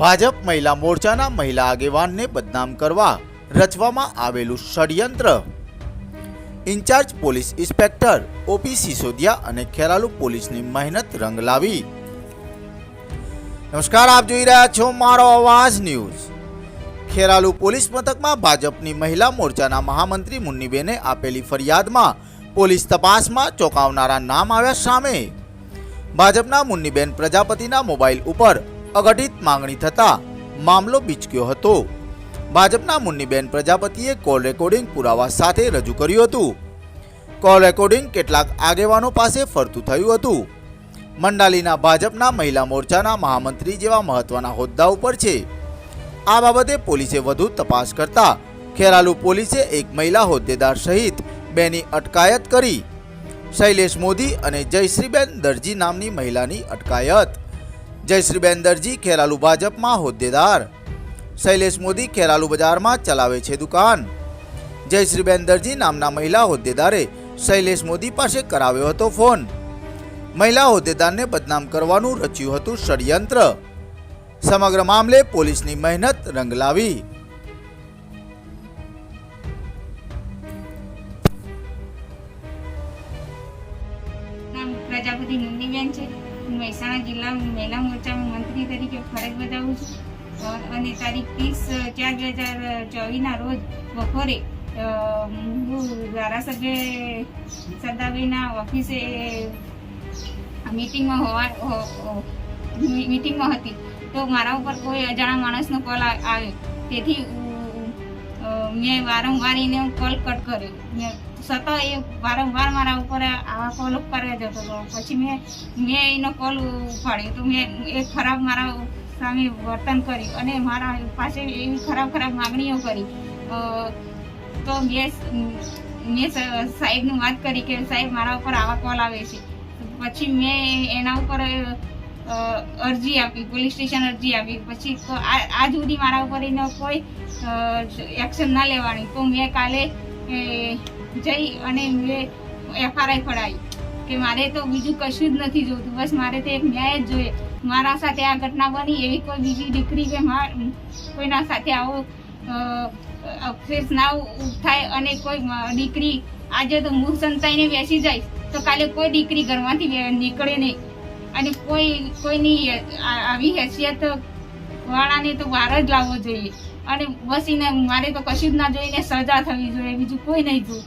ભાજપ મહિલા મોરચાના મહિલા આગેવાનને બદનામ કરવા રચવામાં આવેલું ષડયંત્ર. Incharge police inspector O P Sisodia અને ખેરાલુ પોલીસની મહેનત રંગ લાવી. નમસ્કાર, આપ જોઈ રહ્યા છો મારો અવાજ ન્યૂઝ. ખેરાલુ પોલીસ મથકમાં ભાજપની મહિલા મોરચાના મહામંત્રી મુન્નીબેને આપેલી ફરિયાદમાં પોલીસ તપાસમાં ચોંકાવનારા નામ આવ્યા સામે. ભાજપના મુન્નીબેન પ્રજાપતિના મોબાઈલ ઉપર અઘટિત માંગણી થતા મામલો બિચક્યો હતો. ભાજપના મુન્નીબેન પ્રજાપતિએ કોલ રેકોર્ડિંગ પુરાવા સાથે રજૂ કર્યું હતું. કોલ રેકોર્ડિંગ કેટલાક આગેવાનો પાસે ફરતું થયું હતું. મંડાલીના ભાજપના મહિલા મોરચાના મહામંત્રી જેવા મહત્વના હોદ્દા ઉપર છે. આ બાબતે પોલીસે વધુ તપાસ કરતા ખેરાલુ પોલીસે એક મહિલા હોદ્દેદાર સહિત બેની અટકાયત કરી. શૈલેષ મોદી અને જયશ્રીબેન દરજી નામની મહિલાની અટકાયત. જયશ્રીબેન દરજી ખેરાલુ ભાજપમાં હોદ્દેદાર. શૈલેષ મોદી ખેરાલુ બજારમાં ચલાવે છે દુકાન. જયશ્રીબેન દરજી નામના મહિલા હોદ્દેદારે શૈલેષ મોદી પાસે કરાવ્યો હતો ફોન. મહિલા હોદ્દેદારને બદનામ કરવાનું રચ્યું હતું ષડયંત્ર. સમગ્ર મામલે પોલીસની મહેનત રંગ લાવી. પ્રજાપતિ નંદીબેન છે. હું મહેસાણા જિલ્લા મહિલા મોરચામાં મંત્રી તરીકે ફરજ બજાવું છું. અને તારીખ ત્રીસ ચાર બે હજાર ચોવીસના રોજ બપોરે હું ધારાસભ્ય સરદારભાઈના ઓફિસે મિટિંગમાં હોવા મીટિંગમાં હતી. તો મારા ઉપર કોઈ અજાણા માણસનો કોલ આવ્યો. તેથી મેં વારંવાર એને કોલ કટ કર્યો. મેં સતત એ વારંવાર મારા ઉપર આવા કોલ કર્યા જતો હતો. પછી મેં મેં એનો કોલ ઉપાડ્યો તો મેં એ ખરાબ મારા સામે વર્તન કર્યું અને મારા પાસે એવી ખરાબ ખરાબ માગણીઓ કરી. તો મેં મેં સાહેબનું વાત કરી કે સાહેબ મારા ઉપર આવા કોલ આવે છે. પછી મેં એના ઉપર અરજી આપી, પોલીસ સ્ટેશન અરજી આપી. પછી તો આ, આજ સુધી મારા ઉપર એનો કોઈ એક્શન ના લેવાની. તો મેં કાલે જઈ અને મેં એફઆરઆઈ પડાવી કે મારે તો બીજું કશું જ નથી જોતું. બસ મારે તો એક ન્યાય જ જોઈએ. મારા સાથે આ ઘટના બની, એવી કોઈ બીજી દીકરી કે કોઈના સાથે આવો ફેસ ના થાય અને કોઈ દીકરી આજે તો મૂળ સંતાઈને બેસી જાય, તો કાલે કોઈ દીકરી ઘરમાંથી નીકળે નહીં. અને કોઈ, કોઈની આવી હેસિયત વાળાને તો વાર જ લાવવો જોઈએ. અને બસ એને, મારે તો કશું જ ના જોઈને સજા થવી જોઈએ, બીજું કોઈ નહીં જોવું